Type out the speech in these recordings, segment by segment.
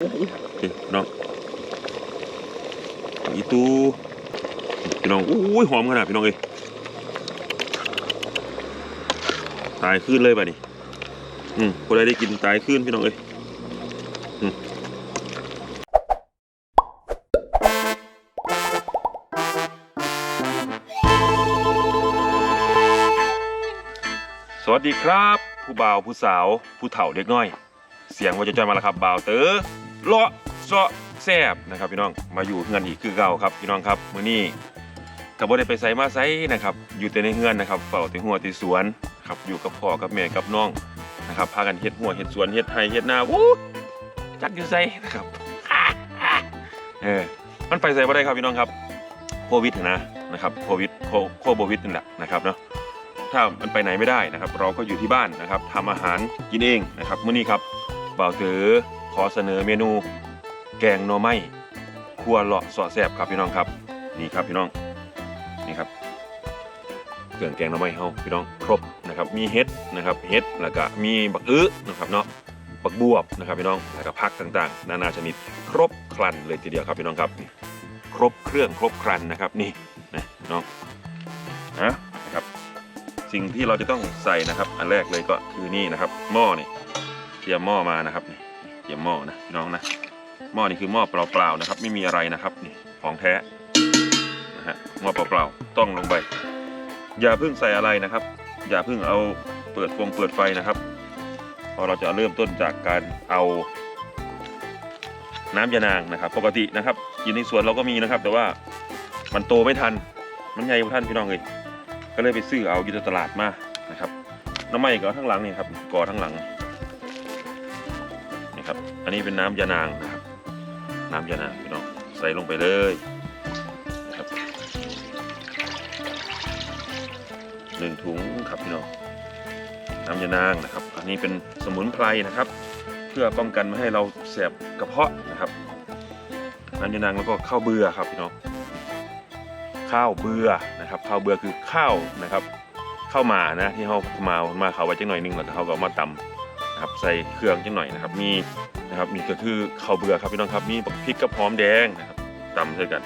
นี่พี่น้องอีตูพี่น้องอุ้ยหอมขนาดพี่น้องเอ้ยตายขึ้นเลยป่ะนี่อืมคนใดได้กินตายขึ้นพี่น้องเอ้ยสวัสดีครับ ผู้บ่าวผู้สาวผู้เฒ่าเด็กน้อย เสียงว่าจะจอยมาแล้วครับบ่าวเต๋อ เลาะเซาะแซบนะครับพี่น้องมาอยู่เฮือนอีกคือเก่าครับพี่น้องครับมื้อนี้ก็บ่ได้ไปไสมาไสนะครับ อยู่แต่ในเฮือนนะครับเฝ้าแต่หัวแต่สวนครับอยู่กับพ่อกับแม่กับน้องนะครับพากันเฮ็ดหัวเฮ็ดสวนเฮ็ดไร่เฮ็ดนาวู้จักอยู่ไสนะครับเออมันไปไสบ่ได้ครับพี่น้องครับโควิดนะนะครับโควิดโคโคโบวิดนี่แหละนะครับเนาะถ้ามันไปไหนไม่ได้นะครับ เราก็อยู่ที่บ้านนะครับทำอาหารกินเองนะครับมื้อนี้ครับบ่าวเต๋อ อเสนอเมนู แกงหน่อไม้ครัวเลาะเสาะแซบครับพี่น้องครับ นี่ครับพี่น้องนี่ครับเครื่องแกงหน่อไม้เฮาพี่น้องครบนะครับมีเห็ดนะครับเห็ดแล้วก็มีบักอื้อนะครับเนาะบักบวบนะครับพี่น้องแล้วก็ผักต่างๆ นานาชนิดครบครันเลยทีเดียวครับพี่น้องครับนี่ครบเครื่องครบครันนะครับนี่นะน้องนะนะครับสิ่งที่เราจะต้องใส่นะครับ อันแรกเลยก็คือนี่นะครับ หม้อนี่เตรียมหม้อมานะครับนี่ ตรียมหม้อนะพี่น้องนะหม้อนี่คือหม้อเปล่าๆนะครับ ไม่มีอะไรนะครับนี่ของแท้นะฮะหม้อเปล่าๆต้องลงไป อย่าเพิ่งใส่อะไรนะครับ อย่าเพิ่งเอาเปิดฟงเปิดไฟนะครับเพราะเราจะเริ่มต้นจากการเอาน้ำยานางนะครับ ปกตินะครับอยู่ในสวนเราก็มีนะครับ แต่ว่ามันโตไม่ทันมันใหญ่ไม่ทันพี่น้องเลยก็เลยไปซื้อเอาอยู่ตลาดมานะครับน้ำไหม้ก็ทั้งหลังนี่ครับก่อทั้งหลัง ครับ อันนี้เป็นน้ำยานางนะครับ น้ำยานางพี่น้องใส่ลงไปเลยนะครับหนึ่งถุงครับพี่น้องน้ำยานางนะครับ อันนี้เป็นสมุนไพรนะครับ เพื่อป้องกันไม่ให้เราแสบกระเพาะนะครับ น้ำยานางแล้วก็ข้าวเบื่อครับพี่น้องข้าวเบื่อนะครับข้าวเบื่อคือข้าวนะครับข้าวหมานะที่เขามามาเขาไว้จังหน่อยนึงแล้วก็เขาก็มาตำ นะครับใส่เครื่องจังหน่อยนะครับ มีนะครับมีก็คือข้าวเบื่อครับพี่น้องครับมีพริกกับหอมแดงนะครับตำใส่กัน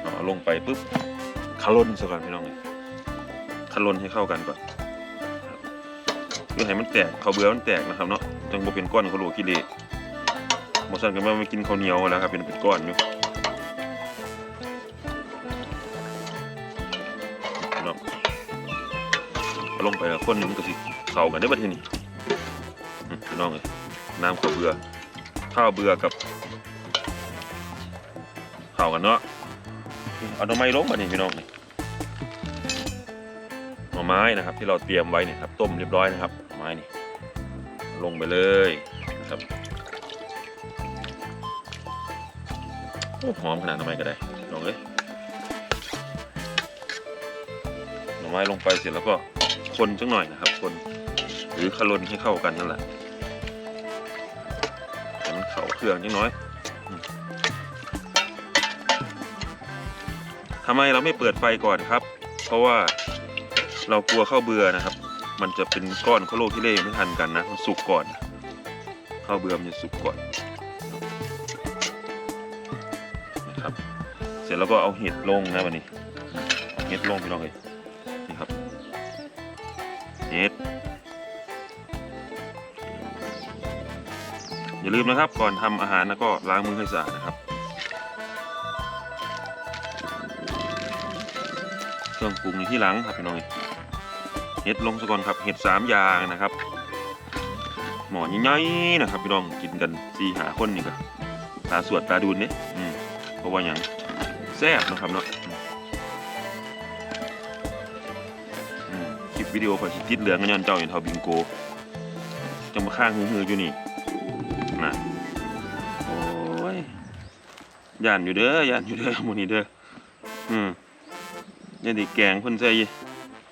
เอาลงไปปุ๊บคารนซะก่อนพี่น้องคารนให้เข้ากันก่อนเพื่อให้มันแตกข้าวเบื่อมันแตกนะครับเนาะจังบ่เป็นก้อนข้าวโหลกิเลสบ่ซั่นก็มาไม่กินข้าวเหนียวแล้วครับเป็นเป็นก้อนอยู่ ลงไปแล้วคนนึงมันก็สิเข้ากันได้บัดทีนี้พี่น้องเลยน้ำข้าวเบื่อข้าวเบื่อกับเข้ากันเนาะเอาหน่อไม้ลงมานี่พี่น้องนี่หน่อไม้นะครับ ที่เราเตรียมไว้เนี่ยครับต้มเรียบร้อยนะครับหน่อไม้นี่ลงไปเลยนะครับโอ้หอมขนาดหน่อไมก็ได้พี่น้องเอ้ยหน่อไม้ลงไปเสร็จแล้วก็ คนสักหน่อยนะครับ คน หรือคลนให้เข้ากันนั่นแหละให้มันเข้าเครื่องนิดน้อยทำไมเราไม่เปิดไฟก่อนครับ เพราะว่าเรากลัวข้าวเบื่อนะครับ มันจะเป็นก้อนข้าวโลกที่เล่ไม่ทันกันนะมันสุกก่อนข้าวเบื่อมันจะสุกก่อนนะครับ เสร็จแล้วก็เอาเห็ดลงนะวันนี้เอาเห็ดลงพี่น้องเลย อย่าลืมนะครับก่อนทำอาหารนะก็ล้างมือให้สะอาดนะครับ เครื่องปรุงอยู่ที่หลังครับพี่น้องเฮ็ดลงซะก่อนครับเห็ดสามอย่างนะครับหมอใหญ่ๆนะครับพี่น้องกินกันสี่หาคนนี่ก็ตาสวดตาดูนเนี่ยเพราะว่าอย่างแซ่บนะครับเนาะคลิปวิดีโอขอยสิติดเหลืองกันย้อนเจ้าอย่างเท่าบิงโกจังมาข้างหือๆอยู่นี่ ย่านอยู่เด้อย่านอยู่เด้อมื้อนี้เด้ออืมยันดิแกงเพิ่นใส่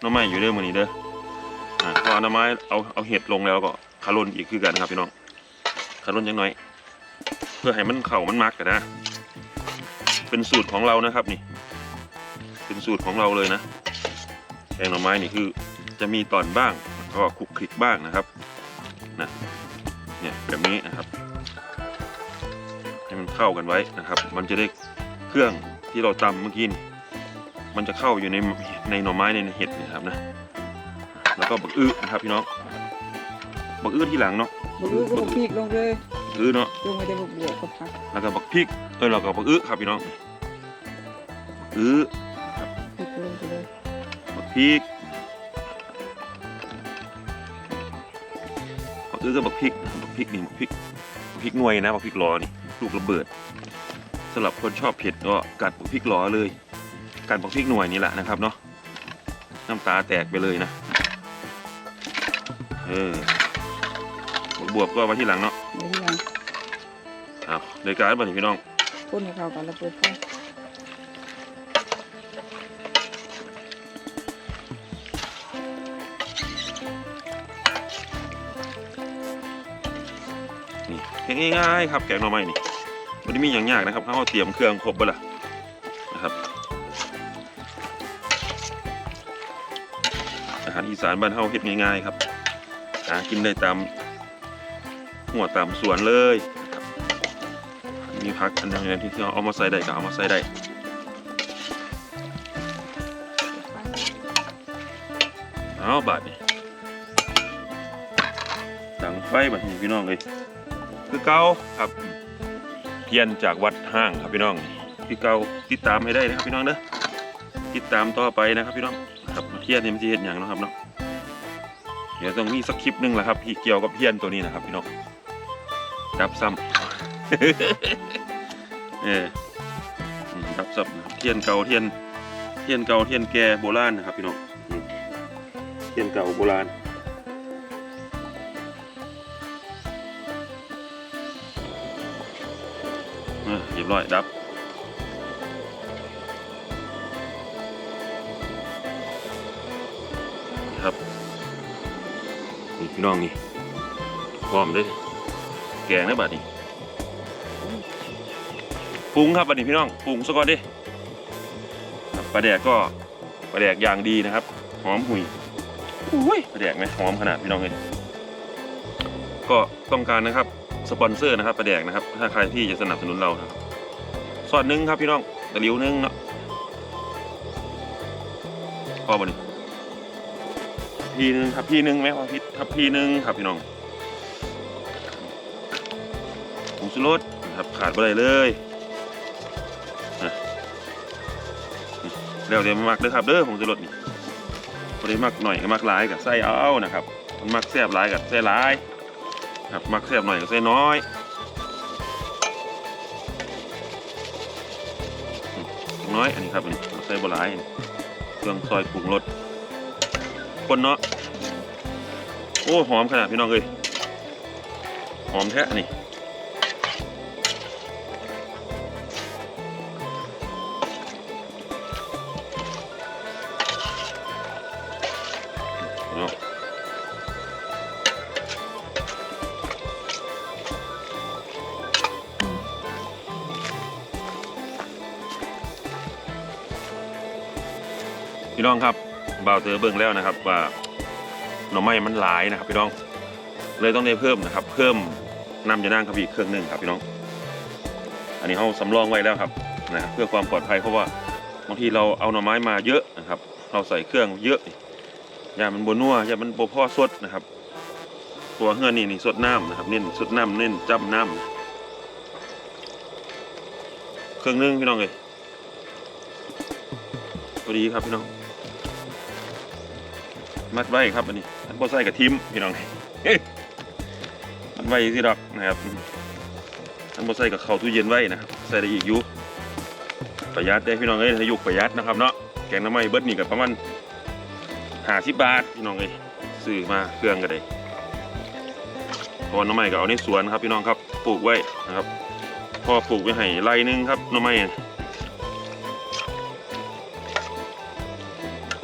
หน้ำไม้อยู่เด้อมื้อนี้เด้ออ่าพอเอาหน้ำไม้เอาเอาเห็ดลงแล้วก็คาร่นอีกคือกันครับพี่น้องคาร่นจังน่อย เพื่อให้มันเข้ามันมักกันนะ เป็นสูตรของเรานะครับนี่ เป็นสูตรของเราเลยนะแกงหน่อไม้นี่คือจะมีตอนบ้างก็คลุกคลิกบ้างนะครับนะเนี่ยแบบนี้นะครับ เข้ากันไว้นะครับ มันจะได้เครื่องที่เราตำเมื่อกี้นี่มันจะเข้าอยู่ในในหน่อไม้ในเห็ดเนะครับนะ แล้วก็บักอื้อนะครับพี่น้องบักอื้อที่หลังเนาะบุกก็บุกพริกลงเลยอื้อเนาะลงมาจะบุกบวกกับผักแล้วก็บักพริกเออแล้วก็บักอื้อครับพี่น้องอื้อพริกลงไปเลยบักพริกบักอื้อก็บักพริกนะบักพริกนี่บักพริกบักพริกหน่วยนะบักพริกล้อนี่ ลูกระเบิดสำหรับคนชอบเผ็ดก็กัดบักพริกล้อเลยกัดบักพริกหน่วยนี่แหละนะครับเนาะน้ำตาแตกไปเลยนะ เออบักบวบก็มาที่หลังเนาะในที่หลังอ้าวรายการบันนี้พี่น้องคนให้เข้ากันแล้วเปิดไฟ นี่ง่ายๆครับแกงหน่อไม้นี่ไม่ได้มีอย่างยากนะครับเขาเตรียมเครื่องครบไปละนะครับ อาหารอีสานบ้านเฮาเฮ็ดง่ายๆครับหากินได้ตามหัวตามสวนเลยนะครับมีพักอันใดที่เราเอามาใส่ได้ก็เอามาใส่ได้เอาบาดนี่ดังไฟแบบนี้พี่น้องเลย คือเก่าครับเทียนจากวัดห้างครับพี่น้องคือเก่าติดตามให้ได้นะครับพี่น้องเด้อติดตามต่อไปนะครับพี่น้องครับเทียนนี่มันจะเห็นอย่างนะครับเนาะเดี๋ยวต้องมีสักคลิปหนึ่งแหละครับที่เกี่ยวกับเทียนตัวนี้นะครับพี่น้องดับซ้ำเออดับซ้ำเทียนเก่าเทียนเทียนเก่าเทียนแก่โบราณนะครับพี่น้องเทียนเก่าโบราณ เรียบร้อยดับครับนี่พี่น้องนี่พร้อมเลยแกงนะบัดนี้ปรุงครับบัดนี้พี่น้องปรุงซะก่อนดิครับปลาแดกก็ปลาแดกอย่างดีนะครับหอมหุยอุ้ยปลาแดกไหมหอมขนาดพี่น้องเลยก็ต้องการนะครับ สปอนเซอร์นะครับประแดกนะครับ ถ้าใครที่จะสนับสนุนเราครับซอสหนึ่งครับพี่น้องตะลิวหนึ่งเนาะพอบ่นี่พีหนึ่งครับพีหนึ่งไหมพอพีครับพีหนึ่งครับพี่น้องผงชูรสนะครับขาดไปเลยเลยแล้วเดี๋ยวมามักเด้อครับเด้อผงชูรสนี่พอได้มักหน่อยก็มักหลายกับใส่เอานะครับมันมักแซ่บหลายกับใส่หลาย ครับมักแซ่บหน่อยก็ใส่น้อยน้อยอันนี้ครับอันนี้ใส่บหลายเครื่องซอยปรุงรสคนเนาะโอ้หอมขนาดพี่น้องเลยหอมแท้อันนี้ พี่น้องครับบ่าวเตอเบิ่งแล้วนะครับว่าหน่อไม้มันหลายนะครับ พี่น้อง เลยต้องได้เพิ่มนะครับ เพิ่มน้ำยานั่งครับอีกเครื่องหนึ่งครับพี่น้อง อันนี้เขาสำรองไว้แล้วครับนะครับเพื่อความปลอดภัยเพราะว่าบางทีเราเอาหน่อไม้มาเยอะนะครับ เราใส่เครื่องเยอะอย่ามันบนัวอย่ามันบพ่อสดนะครับ ตัวเฮือนนี่นี่สดน้ำนะครับเน้นสดน้ำเน้นจำน้ำเครื่องหนึ่งพี่น้องเลยพอดีครับพี่น้อง มัดไว้ครับอันนี้อันบ่ใส่กับทิมพี่น้องมันไว้สิดอกนะครับอันบ่ใส่กับเขาตู้เย็นไว้นะครับใส่ได้อีกยู่ประหยัดได้พี่น้องเอ้ยถ้ายุประหยัดนะครับเนาะแกงน้ำไมันเบิดนี่ก็ประมาณ50บบาทพี่น้องเอ้ยซื้อมาเครื่องก็ได้พอน้ำไมันก็เอาในสวนครับพี่น้องครับปลูกไว้นะครับพอปลูกไว้ให้ไร่นึงครับน้ำไมั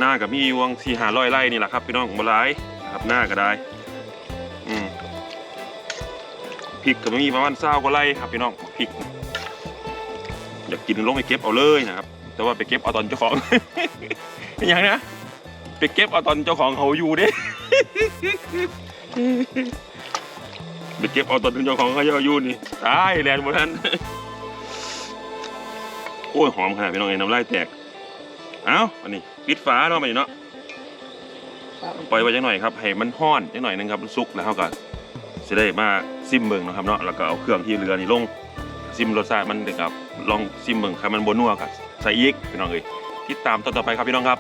นหน้ากับมีวงสี่หาร้อยไร่นี่แหละครับพี่น้องบลายนะครับหน้าก็ได้อืมพริกก็มีประมาณเศร้ากว่าไร่ครับพี่น้องพริกอยากกินลงไปเก็บเอาเลยนะครับแต่ว่าไปเก็บเอาตอนเจ้าของอย่างนะไปเก็บเอาตอนเจ้าของเขาอยู่เด้ไปเก็บเอาตอนเจ้าของเขาเยาอยู่นี่ตายแลนด์บนนั้นโอ้ยหอมขนาดพี่น้องเอ้น้ำลายแตก เอ้าอันนี้ปิดฝาเนาะไปเนาะปล่อยไว้จังหน่อยครับให้มันห้อนจังหน่อยนึงครับมันสุกแล้วเขาก็จะได้มาซิมเบิ่งเนาะครับเนาะแล้วก็เอาเครื่องที่เหลือนี่ลงซิมรสชาติมันเด็กครับลองซิมเบิ่งครับมันบนัวครับใส่อีกพี่น้องเอ้ยติดตามตอนต่อไปครับพี่น้องครับ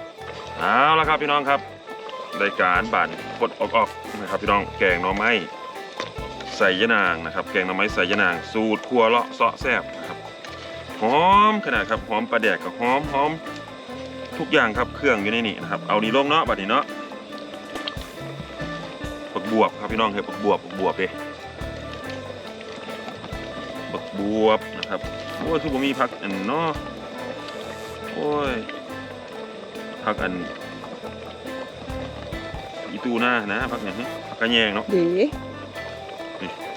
เอาละครับพี่น้องครับรายการบานกดออกออกนะครับพี่น้องแกงหน่อไม้ใส่ยะนางนะครับ แกงหน่อไม้ใส่ยะนาง สูตรครัวเลาะเสาะแซ่บนะครับหอมขนาดครับหอมปลาแดกกับหอมหอม ทุกอย่างครับเครื่องอยู่ในนี่นะครับ เอานี่ลงเนาะบัดนี้เนาะบักบวบครับพี่น้องเฮ้ยบักบวบบักบวบเด้บักบวบนะครับโอ้ยคือผมมีผักอันเนาะโอ้ยผักอันอีตูหน้านะผักเนี่ยผักกระแยงเนาะเดี๋ยวนี่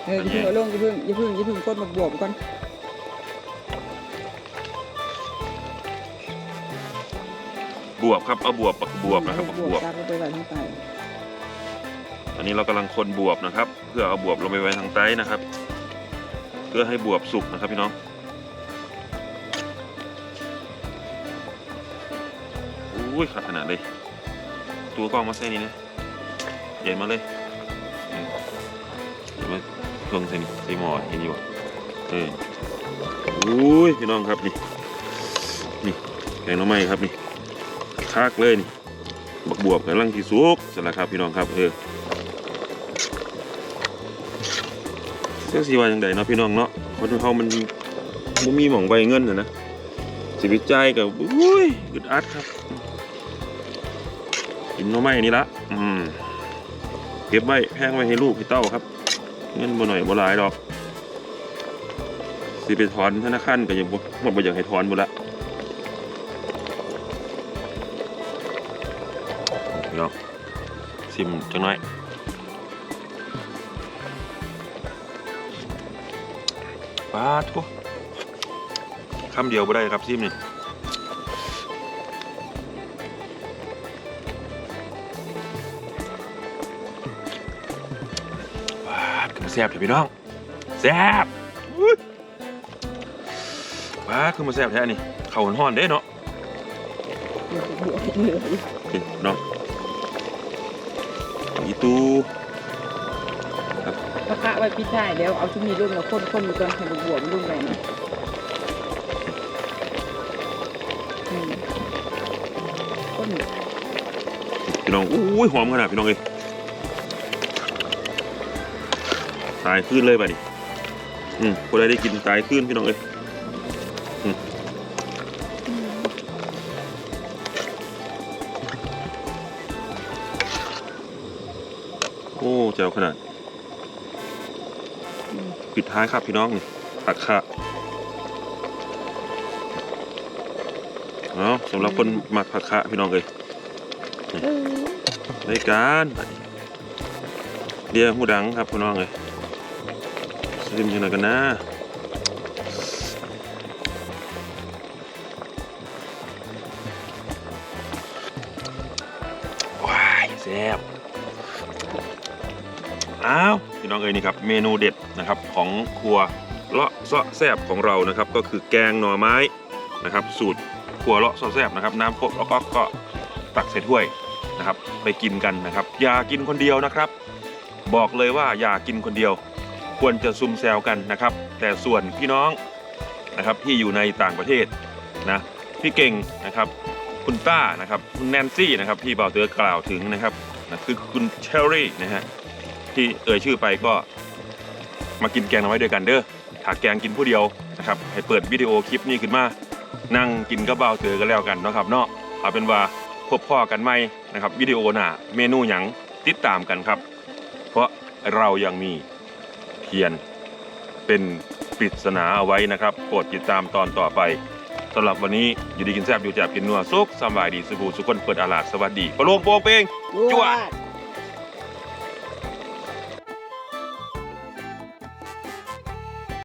เอออย่าเพิ่งเอาลงอย่าเพิ่งอย่าเพิ่งอย่าเพิ่งกดมาบวบก่อน บวบครับเอาบวบบักบวบนะครับบักบวบจับลงไปไว้ทางใต้อันนี้เรากำลังคนบวบนะครับ เพื่อเอาบวบลงไปไว้ทางใต้นะครับ เพื่อให้บวบสุกนะครับพี่น้องอุ้ยขัดขนาดเลย ตัวกล้องมาใส่นี่นะใหญ่มาเลยนี่เดี๋ยวมาเครื่องใส่นี่ใส่หม้อเห็นอยู่อะเอออุ้ยพี่น้องครับนี่นี่แกงหน้ำไม้ครับนี่ คักเลยนี่บักบวบกำลังที่สุกเสร็จแล้วครับพี่น้องครับเออเรื่องสีวาอย่างใดเนาะพี่น้องเนาะคนเขามันบ่มีหม่องใบเงินนะนะสิวิจัยกับอุ้ยอึดอัดครับกินน้อไม้นี่ละอืมเก็บไว้แพงไว้ให้ลูกให้เต้าครับ เงินบ่หน่อยบ่หลายดอกสิไปถอนธนาคารก็ยังบ่หมดบ่อยากให้ถอนหมดละ ซิมจังน้อยปาดทุคำเดียวบ่ได้ครับซิมนี่ปาดคือมาแซ่บเถอะพี่น้องแซ่บอุ๊ยปาดคือมาแซ่บแท้นี่เข่าห้อนๆเด้เนาะบวบเหลืออยู่นี่เนาะ อีตูกระพะไว้ปิดท้ายแล้วเอาชุดนี้ลงแล้วคนคนอยู่ก่อนให้บวบมันลงไปหน่อยอืมคนพี่น้องอุ้ยหอมขนาดพี่น้องเลยตายขึ้นเลยป่ะนี่อืมคนใดได้กินตายขึ้นพี่น้องเอ้ย จ้าขนาด ปิดท้ายครับพี่น้องนี่ผักค่ะเอาสำหรับคนหมักผักคะพี่น้องเลยรายการเดียวหูดังครับพี่น้องเลยซิมยังไงกันนะ อ้าวพี่น้องเอ้ยนี่ครับเมนูเด็ดนะครับของครัวเลาะเซาะแซบของเรานะครับ ก็คือแกงหน่อไม้นะครับ สูตรครัวเลาะเซาะแซบนะครับ น้ำโคกแล้วก็ก็ตักใส่ถ้วยนะครับ ไปกินกันนะครับ อย่ากินคนเดียวนะครับ บอกเลยว่าอย่ากินคนเดียว ควรจะซุมแซวกันนะครับ แต่ส่วนพี่น้องนะครับที่อยู่ในต่างประเทศนะพี่เก่งนะครับ คุณต้านะครับ คุณแนนซี่นะครับที่บ่าวเตือกล่าวถึงนะครับนะคือคุณเชอรี่นะฮะ ที่เอ่ยชื่อไปก็มากินแกงเอาไว้ด้วยกันเด้อถ้าแกงกินผู้เดียวนะครับให้เปิดวิดีโอคลิปนี้ขึ้นมา นั่งกินกับบ่าเตือกันแล้วกันนะครับเนาะเอาเป็นว่าพบพ่อกันไหมนะครับวิดีโอหน้าเมนูหยังติดตามกันครับ เพราะเรายังมีเทียนเป็นปริศนาเอาไว้นะครับโปรดติดตามตอนต่อไปสำหรับวันนี้อยู่ดีกินแซ่บอยู่แจบกินนัวสุขสบายดีสุขสุขคนเปิดอาลาดสวัสดีปะโลงโปงเปงจวด